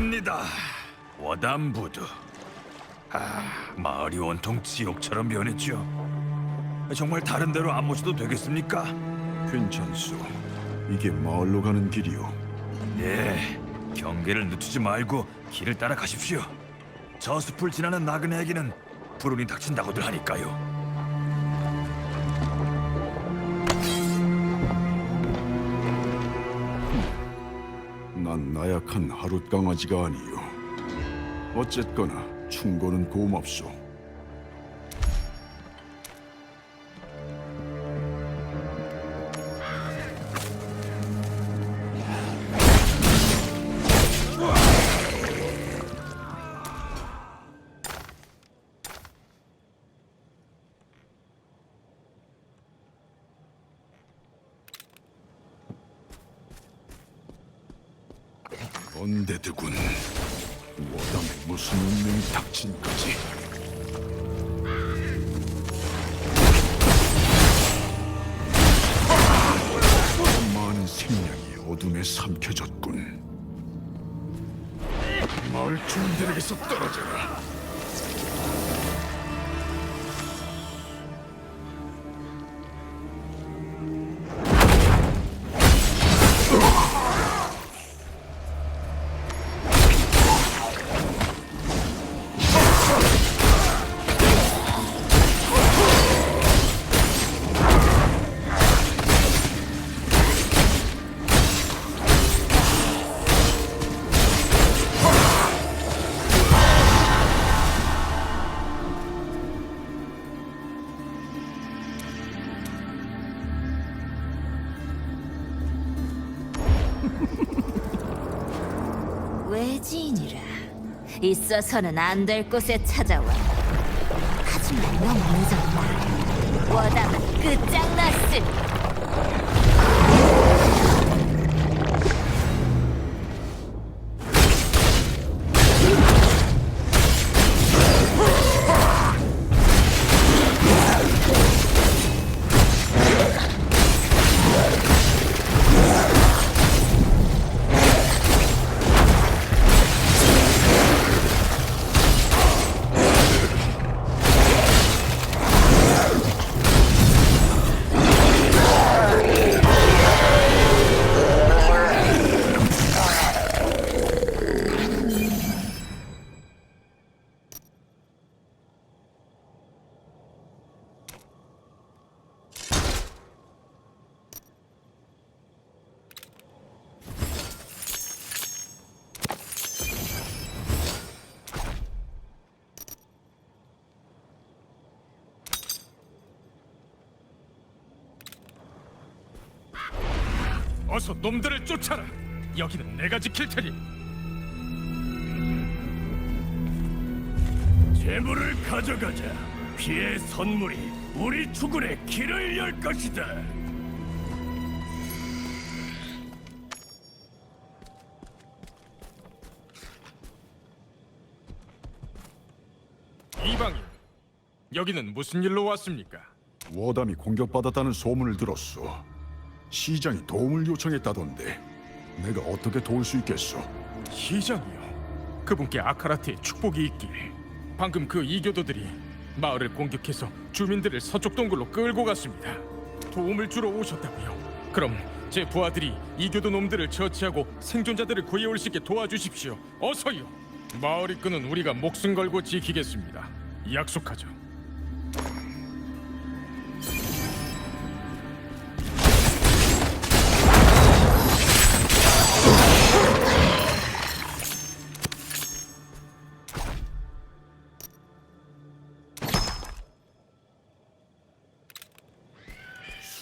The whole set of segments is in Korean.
여기입니다. 워담부두. 아, 마을이 온통 지옥처럼 변했죠. 정말 다른 데로 안 모셔도 되겠습니까? 괜찮소. 이게 마을로 가는 길이오. 예, 경계를 늦추지 말고 길을 따라 가십시오. 저 숲을 지나는 나그네에게는 불운이 닥친다고들 하니까요. 난 나약한 하룻 강아지가 아니오. 어쨌거나 충고는 고맙소. 언데드군. 워담에 무슨 운명이 닥친 거지? 많은 생명이 어둠에 삼켜졌군. 마을 주민들에게서 떨어져라. 있어서는 안 될 곳에 찾아와. 하지만 너무 늦었다. 워담은 끝장났으 어서 놈들을 쫓아라. 여기는 내가 지킬 테니. 재물을 가져가자. 피의 선물이 우리 주군의 길을 열 것이다. 이방인, 여기는 무슨 일로 왔습니까? 워담이 공격받았다는 소문을 들었소. 시장이 도움을 요청했다던데 내가 어떻게 도울 수 있겠소? 시장이요. 그분께 아카라트의 축복이 있길. 방금 그 이교도들이 마을을 공격해서 주민들을 서쪽 동굴로 끌고 갔습니다. 도움을 주러 오셨다고요. 그럼 제 부하들이 이교도 놈들을 처치하고 생존자들을 구해올 수 있게 도와주십시오. 어서요. 마을 입구는 우리가 목숨 걸고 지키겠습니다. 약속하죠.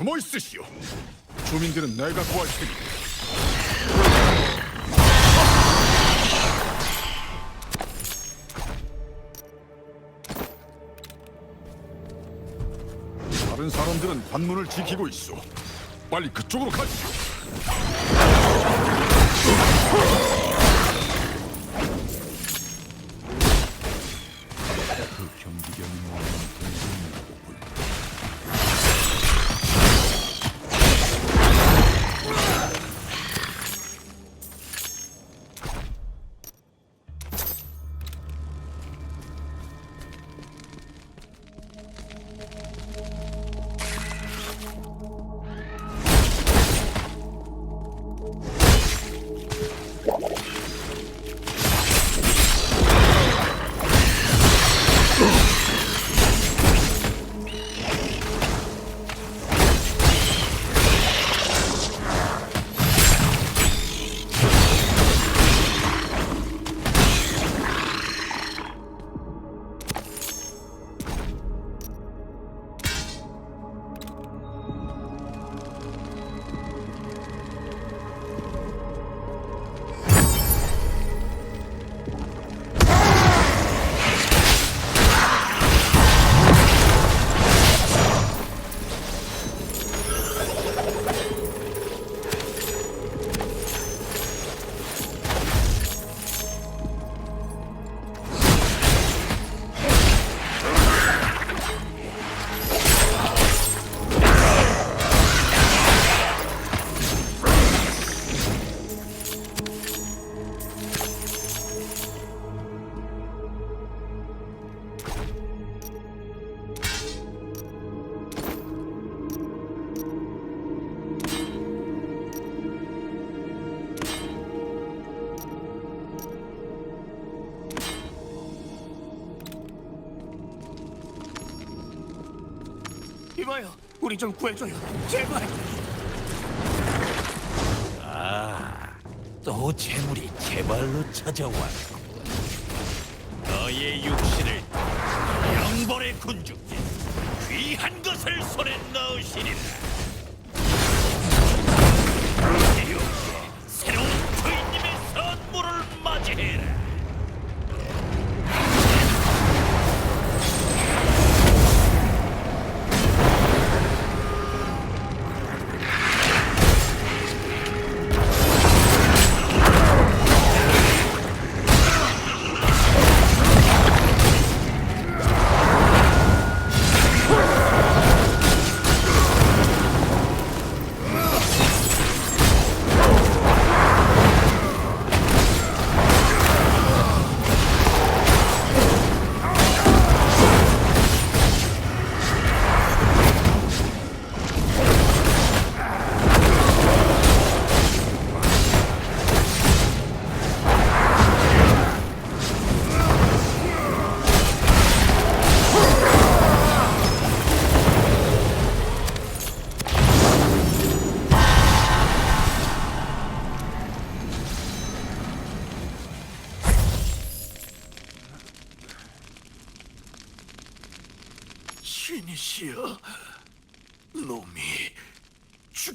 숨어 있으시오. 주민들은 내가 구할 테니. 다른 사람들은 관문을 지키고 있어. 빨리 그쪽으로 가시오. 그 경비견이 모아놓은 동굴 우리 좀 구해줘요. 제발. 또 재물이 제발로 찾아왔고 너의 육신을 영벌의 군주께 귀한 것을 손에 넣으시리라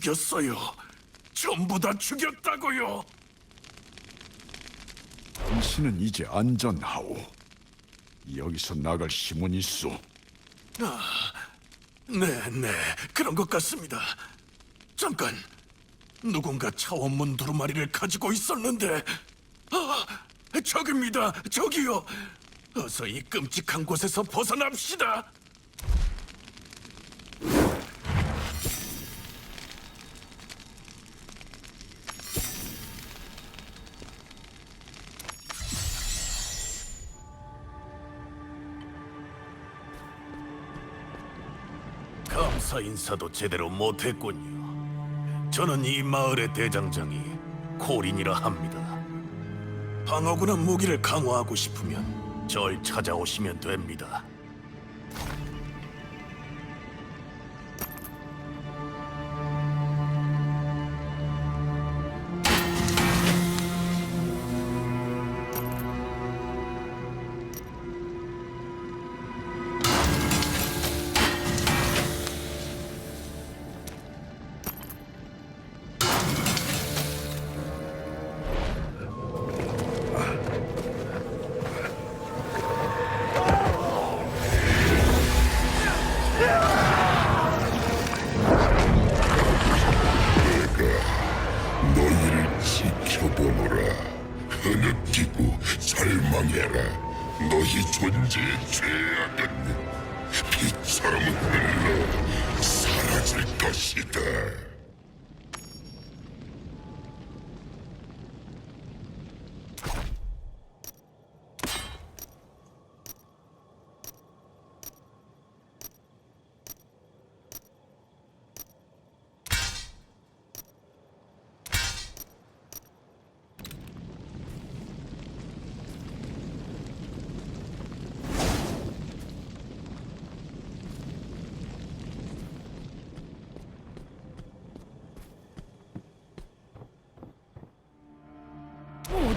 죽였어요. 전부 다 죽였다고요. 당신은 이제 안전하오. 여기서 나갈 힘은 있어. 네, 네, 그런 것 같습니다. 잠깐, 누군가 차원문 두루마리를 가지고 있었는데, 아, 저깁니다, 저기요. 어서 이 끔찍한 곳에서 벗어납시다. 감사 인사도 제대로 못했군요. 저는 이 마을의 대장장이 코린이라 합니다. 방어구나 무기를 강화하고 싶으면 절 찾아오시면 됩니다.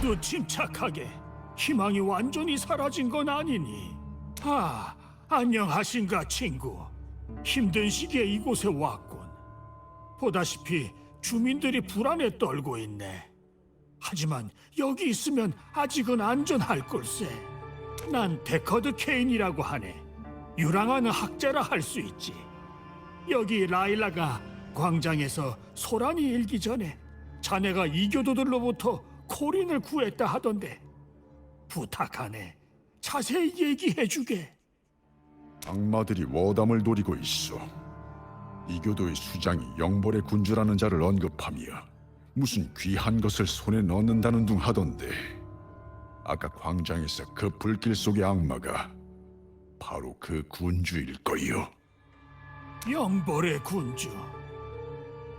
모두 침착하게 희망이 완전히 사라진 건 아니니. 아 안녕하신가 친구. 힘든 시기에 이곳에 왔군. 보다시피 주민들이 불안에 떨고 있네. 하지만 여기 있으면 아직은 안전할 걸세. 난 데커드 케인이라고 하네. 유랑하는 학자라 할 수 있지. 여기 라일라가 광장에서 소란이 일기 전에 자네가 이교도들로부터 코린을 구했다 하던데 부탁하네 자세히 얘기해주게 악마들이 워담을 노리고 있어. 이교도의 수장이 영벌의 군주라는 자를 언급하며 무슨 귀한 것을 손에 넣는다는 둥 하던데 아까 광장에서 그 불길 속의 악마가 바로 그 군주일 거요. 영벌의 군주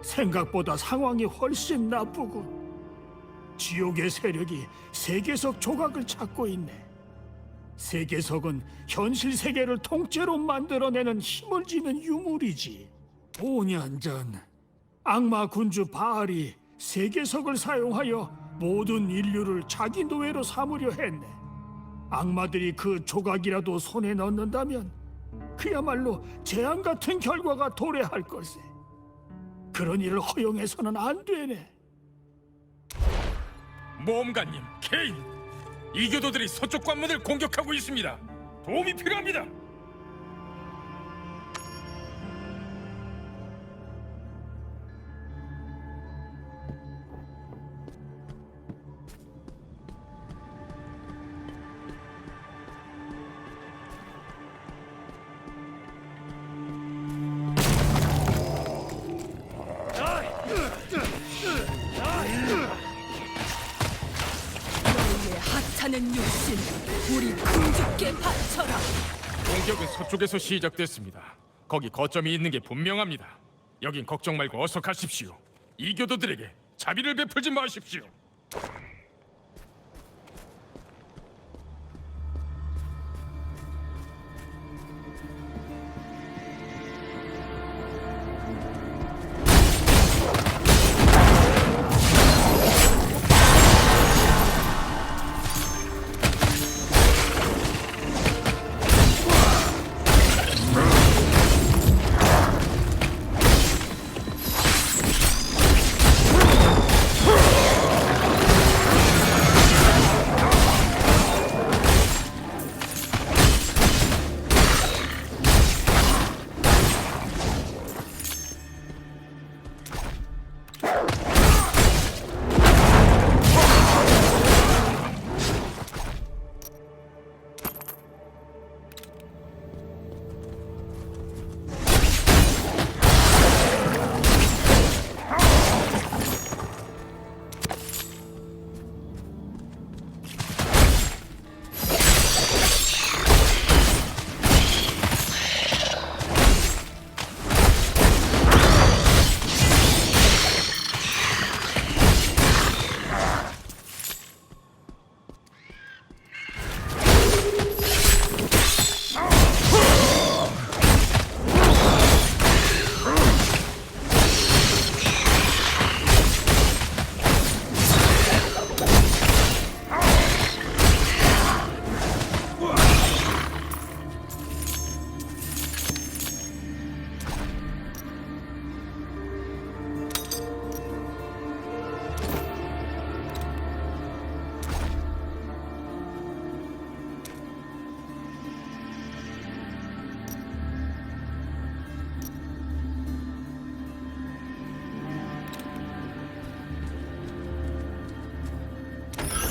생각보다 상황이 훨씬 나쁘군 지옥의 세력이 세계석 조각을 찾고 있네 세계석은 현실 세계를 통째로 만들어내는 힘을 지닌 유물이지. 5년 전 악마 군주 바알이 세계석을 사용하여 모든 인류를 자기 노예로 삼으려 했네. 악마들이 그 조각이라도 손에 넣는다면 그야말로 재앙 같은 결과가 도래할 걸세. 그런 일을 허용해서는 안 되네. 모험가님, 케인, 이교도들이 서쪽 관문을 공격하고 있습니다. 도움이 필요합니다. 하찮은 육신 우리 군주께 바쳐라 공격은 서쪽에서 시작됐습니다. 거기 거점이 있는 게 분명합니다. 여긴 걱정 말고 어서 가십시오. 이교도들에게 자비를 베풀지 마십시오.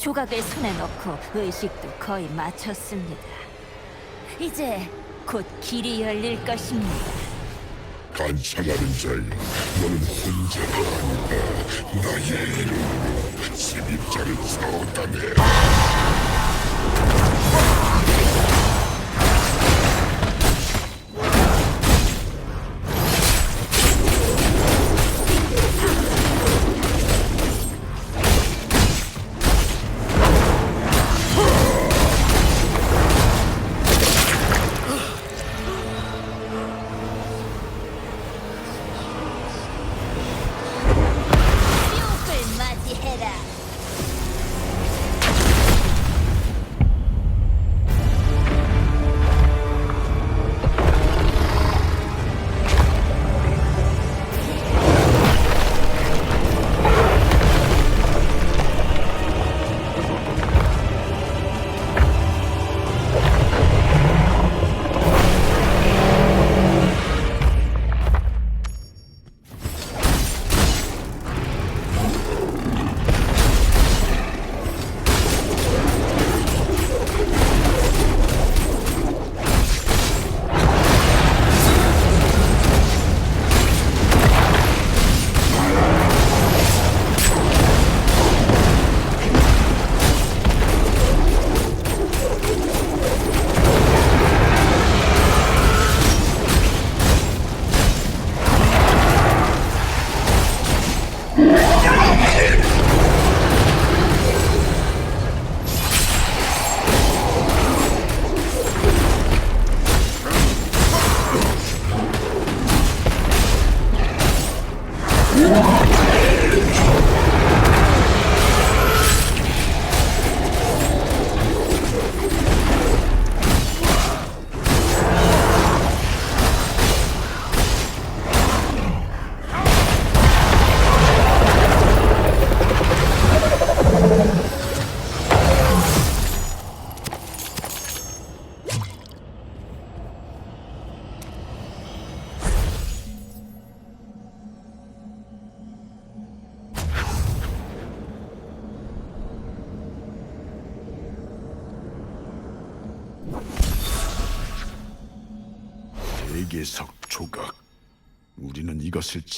조각을 손에 넣고 의식도 거의 마쳤습니다. 이제 곧 길이 열릴 것입니다. 반창하는 자여 너는 혼자가 아니다 나의 이름으로 침입자를 처단해라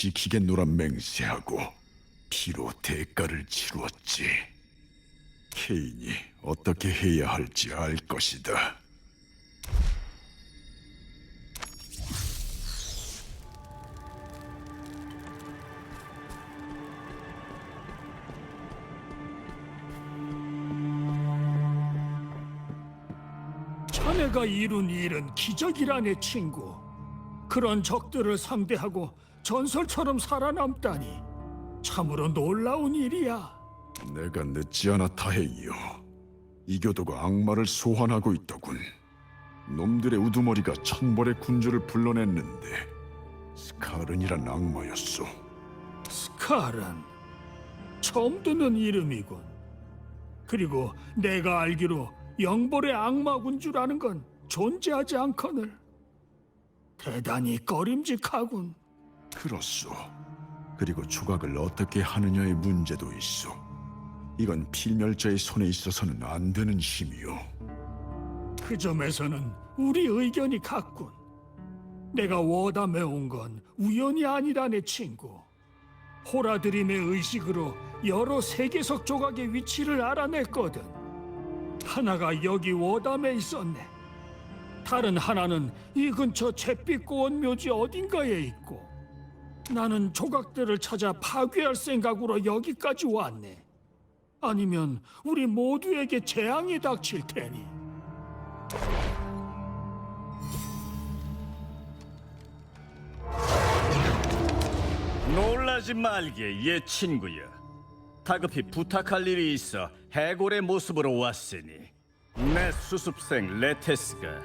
지키겠노라 맹세하고 피로 대가를 치루었지. 케인이 어떻게 해야 할지 알 것이다. 자네가 이룬 일은 기적이라네 친구. 그런 적들을 상대하고 전설처럼 살아남다니 참으로 놀라운 일이야. 내가 늦지 않아 다행이요. 이교도가 악마를 소환하고 있더군. 놈들의 우두머리가 천벌의 군주를 불러냈는데 스카른이란 악마였소. 스카란 처음 듣는 이름이군. 그리고 내가 알기로 영벌의 악마 군주라는 건 존재하지 않거늘. 대단히 꺼림직하군. 그렇소. 그리고 조각을 어떻게 하느냐의 문제도 있어. 이건 필멸자의 손에 있어서는 안 되는 힘이요. 그 점에서는 우리 의견이 같군. 내가 워담해 온건 우연이 아니라네 친구. 호라드림의 의식으로 여러 세계석 조각의 위치를 알아냈거든. 하나가 여기 워담에 있었네. 다른 하나는 이 근처 잿빛 고원 묘지 어딘가에 있고. 나는 조각들을 찾아 파괴할 생각으로 여기까지 왔네. 아니면 우리 모두에게 재앙이 닥칠 테니. 놀라지 말게, 얘 친구야. 다급히 부탁할 일이 있어 해골의 모습으로 왔으니 내 수습생 레테스가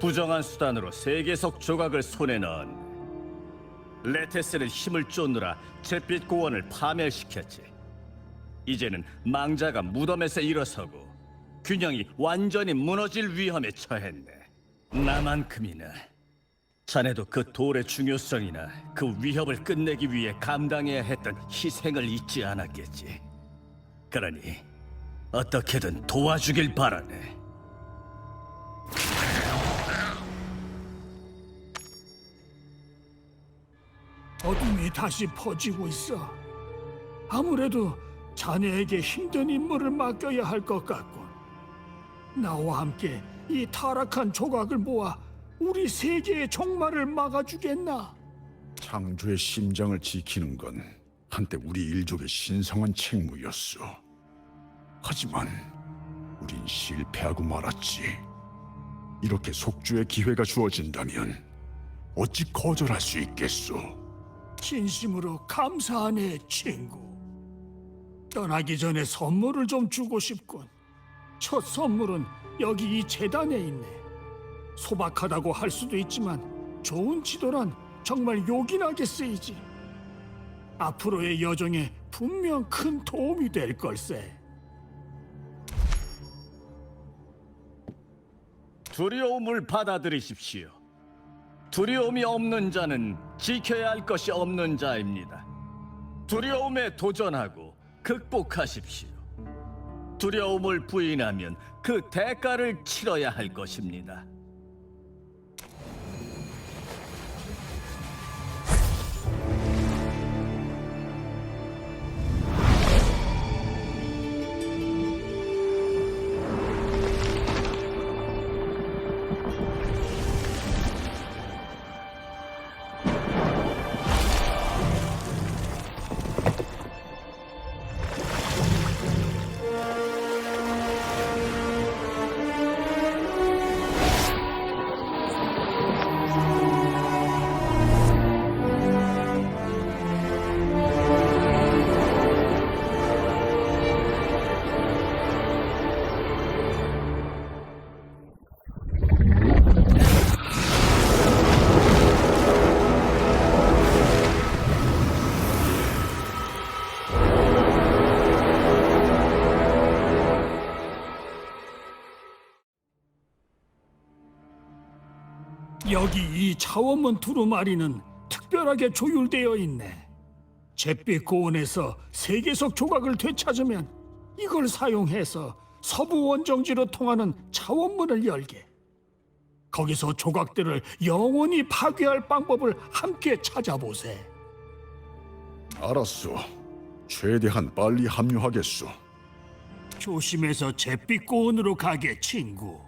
부정한 수단으로 세계석 조각을 손에 넣은 레테스는 힘을 쫓느라 잿빛 고원을 파멸시켰지. 이제는 망자가 무덤에서 일어서고 균형이 완전히 무너질 위험에 처했네. 나만큼이나 자네도 그 돌의 중요성이나 그 위협을 끝내기 위해 감당해야 했던 희생을 잊지 않았겠지. 그러니 어떻게든 도와주길 바라네. 어둠이 다시 퍼지고 있어. 아무래도 자네에게 힘든 임무를 맡겨야 할 것 같군. 나와 함께 이 타락한 조각을 모아 우리 세계의 종말을 막아주겠나? 창조의 심장을 지키는 건 한때 우리 일족의 신성한 책무였어. 하지만 우린 실패하고 말았지. 이렇게 속주의 기회가 주어진다면 어찌 거절할 수 있겠소? 진심으로 감사하네, 친구. 떠나기 전에 선물을 좀 주고 싶군. 첫 선물은 여기 이 재단에 있네. 소박하다고 할 수도 있지만 좋은 지도란 정말 요긴하게 쓰이지. 앞으로의 여정에 분명 큰 도움이 될 걸세. 두려움을 받아들이십시오. 두려움이 없는 자는 지켜야 할 것이 없는 자입니다. 두려움에 도전하고 극복하십시오. 두려움을 부인하면 그 대가를 치러야 할 것입니다. 여기 이 차원문 두루마리는 특별하게 조율되어 있네. 잿빛 고원에서 세계석 조각을 되찾으면 이걸 사용해서 서부 원정지로 통하는 차원문을 열게. 거기서 조각들을 영원히 파괴할 방법을 함께 찾아보세. 알았어. 최대한 빨리 합류하겠소. 조심해서 잿빛 고원으로 가게, 친구.